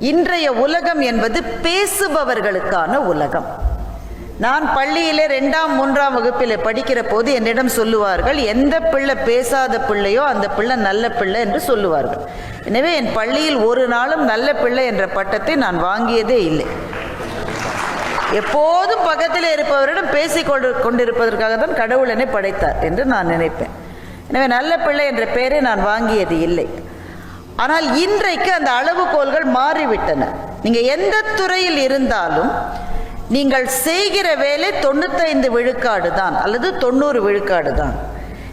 இன்றைய உலகம் என்பது பேசுபவர்களுக்கான உலகம். நான் பள்ளியிலே ரெண்டாம் மூன்றாம் வகுப்பில் படிக்கிற போது என்னிடம் சொல்லுவார்கள் எந்த பிள்ளை பேசாத பிள்ளையோ அந்த பிள்ளை நல்ல பிள்ளை என்று சொல்லுவார்கள். எனவே என் பள்ளியில் ஒரு நாளும் நல்ல பிள்ளை என்ற பட்டத்தை நான் வாங்கியதே இல்லை. எப்போதும் பக்கத்தில் இருப்பவரிடம் பேசிக் கொண்டு கொண்டிருப்பதற்காக தான் கடவுள் என்னை படைத்தார் என்று நான் நினைப்பேன். எனவே நல்ல பிள்ளை என்ற பெயரை நான் வாங்கியது இல்லை. ஆனால் இன்றைக்கு அந்த அளவுகோல்கள் மாறிவிட்டன. நீங்க எந்த துறையில் இருந்தாலும் நீங்கள் செய்கிற வேலை தொண்ணூத்தைந்து விழுக்காடு தான் அல்லது தொண்ணூறு விழுக்காடு தான்.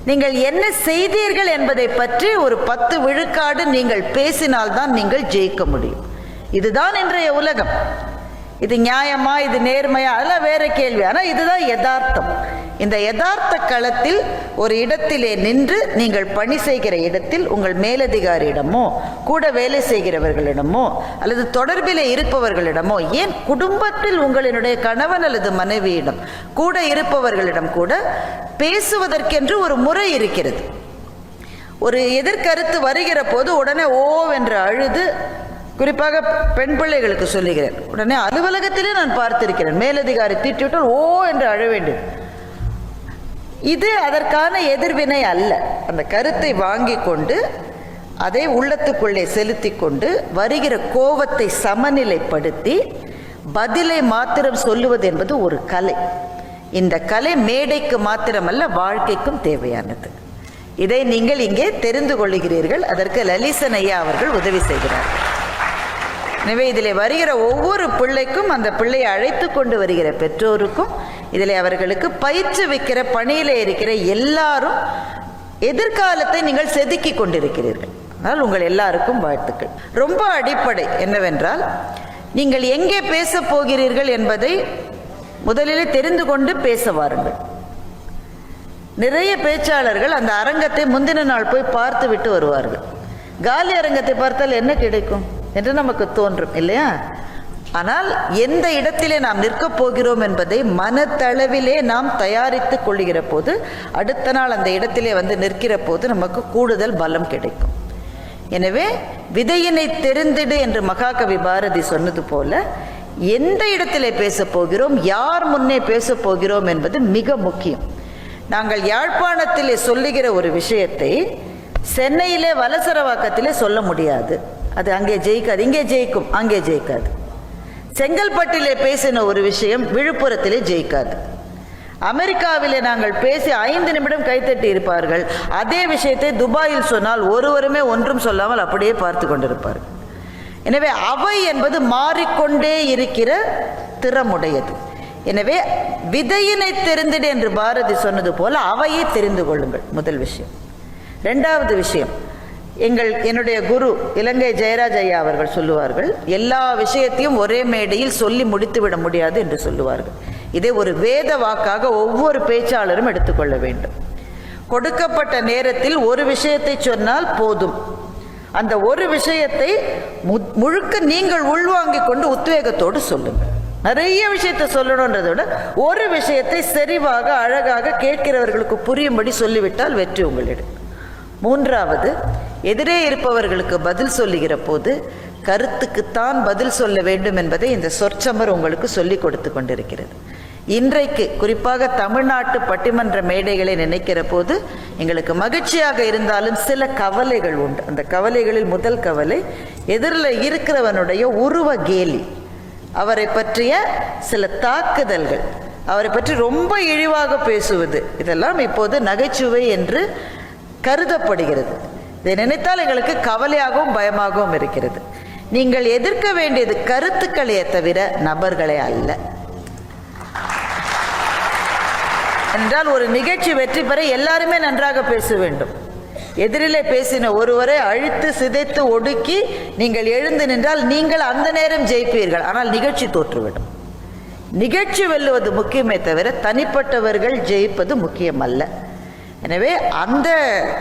நீங்கள் என்ன செய்தீர்கள் என்பதை பற்றி ஒரு பத்து விழுக்காடு நீங்கள் பேசினால்தான் நீங்கள் ஜெயிக்க முடியும். இதுதான் இன்றைய உலகம். இது நியாயமா இது நேர்மையா? அதெல்லாம் வேற கேள்வி. ஆனால் இதுதான் யதார்த்தம். இந்த யதார்த்த களத்தில் ஒரு இடத்திலே நின்று நீங்கள் பணி செய்கிற இடத்தில் உங்கள் மேலதிகாரியிடமோ கூட வேலை செய்கிறவர்களிடமோ அல்லது தொடர்பில் இருப்பவர்களிடமோ ஏன் குடும்பத்தில் உங்களினுடைய கணவன் அல்லது மனைவியிடம் கூட இருப்பவர்களிடம் கூட பேசுவதற்கென்று ஒரு முறை இருக்கிறது. ஒரு எதிர்கருத்து வருகிற போது உடனே ஓவென்று அழுது குறிப்பாக பெண் பிள்ளைகளுக்கு சொல்லுகிறேன். உடனே அலுவலகத்திலே நான் பார்த்திருக்கிறேன். மேலதிகாரி தீட்டிவிட்டால் ஓ என்று அழ வேண்டும். இது அதற்கான எதிர்வினை அல்ல. அந்த கருத்தை வாங்கி கொண்டு அதை உள்ளத்துக்குள்ளே செலுத்தி கொண்டு வருகிற கோபத்தை சமநிலைப்படுத்தி பதிலை மாத்திரம் சொல்லுவது என்பது ஒரு கலை. இந்த கலை மேடைக்கு மாத்திரமல்ல வாழ்க்கைக்கும் தேவையானது. இதை நீங்கள் இங்கே தெரிந்து கொள்கிறீர்கள். அதற்கு லலிசன் ஐயா அவர்கள் உதவி செய்கிறார்கள் எனவே இதில் வருகிற ஒவ்வொரு பிள்ளைக்கும் அந்த பிள்ளையை அழைத்து கொண்டு வருகிற பெற்றோருக்கும் இதில் அவர்களுக்கு பயிற்றுவிக்கிற பணியில் இருக்கிற எல்லாரும் எதிர்காலத்தை நீங்கள் செதுக்கி கொண்டிருக்கிறீர்கள். அதனால் உங்கள் எல்லாருக்கும் வாழ்த்துக்கள். ரொம்ப அடிப்படை என்னவென்றால் நீங்கள் எங்கே பேசப் போகிறீர்கள் என்பதை முதலிலே தெரிந்து கொண்டு பேச வாருங்கள். நிறைய பேச்சாளர்கள் அந்த அரங்கத்தை முந்தின நாள் போய் பார்த்து விட்டு வருவார்கள். காலி அரங்கத்தை பார்த்தால் என்ன கிடைக்கும்? என்று நமக்கு தோன்றும் இல்லையா? ஆனால் எந்த இடத்திலே நாம் நிற்கப் போகிறோம் என்பதை மனத்தளவிலே நாம் தயாரித்து கொள்ளுகிற போது அடுத்த நாள் அந்த இடத்திலே வந்து நிற்கிற போது நமக்கு கூடுதல் பலம் கிடைக்கும். எனவே விதையினை தெரிந்திடு என்று மகாகவி பாரதி சொன்னது போல எந்த இடத்திலே பேசப் போகிறோம் யார் முன்னே பேசப் போகிறோம் என்பது மிக முக்கியம். நாங்கள் யாழ்ப்பாணத்திலே சொல்லுகிற ஒரு விஷயத்தை சென்னையிலே வலசரவாக்கத்திலே சொல்ல முடியாது. அது அங்கே ஜெயிக்காது இங்கே ஜெயிக்கும் அங்கே ஜெயிக்காது. செங்கல்பட்டிலே பேசின ஒரு விஷயம் விழுப்புரத்திலே ஜெயிக்காது. அமெரிக்காவிலே நாங்கள் பேசி ஐந்து நிமிடம் கைத்தட்டி இருப்பார்கள். அதே விஷயத்தை துபாயில் சொன்னால் ஒருவருமே ஒன்றும் சொல்லாமல் அப்படியே பார்த்து கொண்டிருப்பார்கள் எனவே அவை என்பது மாறிக்கொண்டே இருக்கிற திறமுடையது. எனவே விதையினை தெரிந்திடு என்று பாரதி சொன்னது போல அவையை தெரிந்து கொள்ளுங்கள் முதல் விஷயம். ரெண்டாவது விஷயம் எங்கள் என்னுடைய குரு இலங்கை ஜெயராஜ் ஐயா அவர்கள் சொல்லுவார்கள் எல்லா விஷயத்தையும் ஒரே மேடையில் சொல்லி முடித்துவிட முடியாது என்று சொல்லுவார்கள். இதை ஒரு வேத வாக்காக ஒவ்வொரு பேச்சாளரும் எடுத்துக்கொள்ள வேண்டும். கொடுக்கப்பட்ட நேரத்தில் ஒரு விஷயத்தை சொன்னால் போதும். அந்த ஒரு விஷயத்தை மு- முழுக்க நீங்கள் உள்வாங்கி கொண்டு உத்வேகத்தோடு சொல்லுங்கள். நிறைய விஷயத்தை சொல்லணுன்றதை விட ஒரு விஷயத்தை செறிவாக அழகாக கேட்கிறவர்களுக்கு புரியும்படி சொல்லிவிட்டால் வெற்றி உங்களிடம். மூன்றாவது எதிரே இருப்பவர்களுக்கு பதில் சொல்லுகிற போது கருத்துக்குத்தான் பதில் சொல்ல வேண்டும் என்பதை இந்த சொற்சமர் உங்களுக்கு சொல்லிக் கொடுத்து கொண்டிருக்கிறது. இன்றைக்கு குறிப்பாக தமிழ்நாட்டு பட்டிமன்ற மேடைகளை நினைக்கிற போது எங்களுக்கு மகிழ்ச்சியாக இருந்தாலும் சில கவலைகள் உண்டு. அந்த கவலைகளில் முதல் கவலை எதிரில் இருக்கிறவனுடைய உருவ கேலி. அவரை பற்றிய சில தாக்குதல்கள் அவரை பற்றி ரொம்ப இழிவாக பேசுவது இதெல்லாம் இப்போது நகைச்சுவை என்று கருதப்படுகிறது. இதை நினைத்தால் எங்களுக்கு கவலையாகவும் பயமாகவும் இருக்கிறது. நீங்கள் எதிர்க்க வேண்டியது கருத்துக்களையே தவிர நபர்களே அல்ல. என்றால் ஒரு நிகழ்ச்சி வெற்றி பெற எல்லாருமே நன்றாக பேச வேண்டும். எதிரிலே பேசின ஒருவரை அழித்து சிதைத்து ஒடுக்கி நீங்கள் எழுந்து நின்றால் நீங்கள் அந்த நேரம் ஜெயிப்பீர்கள். ஆனால் நிகழ்ச்சி தோற்றுவிடும். நிகழ்ச்சி வெல்லுவது முக்கியமே தவிர தனிப்பட்டவர்கள் ஜெயிப்பது முக்கியமல்ல. எனவே அந்த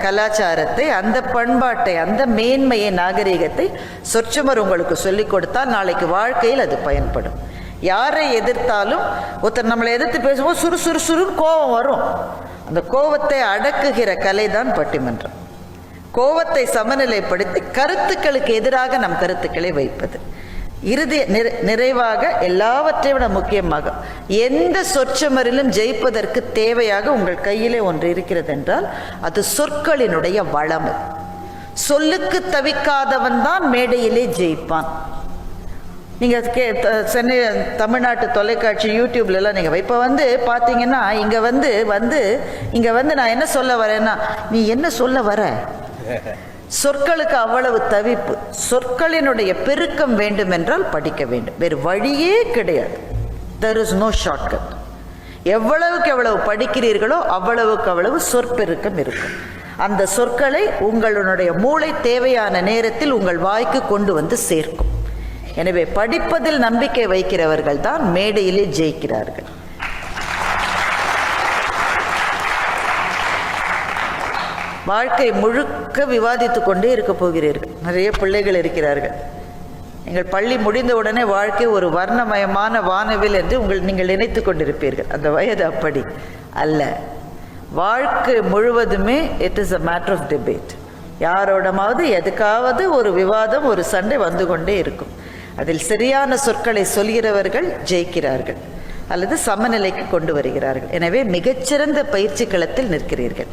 கலாச்சாரத்தை அந்த பண்பாட்டை அந்த மேன்மையை நாகரிகத்தை சொற்சுமர் உங்களுக்கு சொல்லிக் கொடுத்தால் நாளைக்கு வாழ்க்கையில் அது பயன்படும். யாரை எதிர்த்தாலும் ஒருத்தர் நம்மளை எதிர்த்து பேசும்போது சுறு சுறு கோபம் வரும். அந்த கோபத்தை அடக்குகிற கலை தான் பட்டிமன்றம். கோபத்தை சமநிலைப்படுத்தி கருத்துக்களுக்கு எதிராக நம் கருத்துக்களை வைப்பது. இறுதி நிறை- நிறைவாக எல்லாவற்றை விட முக்கியமாக எந்த சொற்றமரிலும் ஜெயிப்பதற்கு தேவையாக உங்கள் கையிலே ஒன்று இருக்கிறது என்றால் அது சொற்களினுடைய வளம். சொல்லுக்கு தவிக்காதவன் தான் மேடையிலே ஜெயிப்பான். நீங்கள் கே த- சென்னை தமிழ்நாட்டு தொலைக்காட்சி யூடியூப்ல எல்லாம் நீங்கள் இப்போ வந்து பார்த்தீங்கன்னா இங்கே வந்து வந்து இங்கே வந்து நான் என்ன சொல்ல வரேன்னா நீ என்ன சொல்ல வர? சொற்களுக்கு அவ்வளவு தவிப்பு. சொற்களினுடைய பெருக்கம் வேண்டும் என்றால் படிக்க வேண்டும். வேறு வழியே கிடையாது. தெர் இஸ் நோ ஷார்ட்கட் எவ்வளவுக்கு எவ்வளவு படிக்கிறீர்களோ அவ்வளவுக்கு அவ்வளவு சொற்பெருக்கம் இருக்கும். அந்த சொற்களை உங்களுடைய மூளை தேவையான நேரத்தில் உங்கள் வாய்க்கு கொண்டு வந்து சேர்க்கும். எனவே படிப்பதில் நம்பிக்கை வைக்கிறவர்கள் தான் மேடையிலே ஜெயிக்கிறார்கள். வாழ்க்கை முழுக்க விவாதித்து கொண்டே இருக்க போகிறீர்கள். நிறைய பிள்ளைகள் இருக்கிறார்கள். நீங்கள் பள்ளி முடிந்தவுடனே வாழ்க்கை ஒரு வர்ணமயமான வானவில் என்று உங்கள் நீங்கள் நினைத்து கொண்டிருப்பீர்கள். அந்த வயது அப்படி அல்ல. வாழ்க்கை முழுவதுமே it is a matter of debate யாரோடமாவது எதுக்காவது ஒரு விவாதம் ஒரு சண்டை வந்து கொண்டே இருக்கும். அதில் சரியான சொற்களை சொல்கிறவர்கள் ஜெயிக்கிறார்கள். அல்லது சமநிலைக்கு கொண்டு வருகிறார்கள். எனவே மிகச்சிறந்த பயிற்சி களத்தில் நிற்கிறீர்கள்.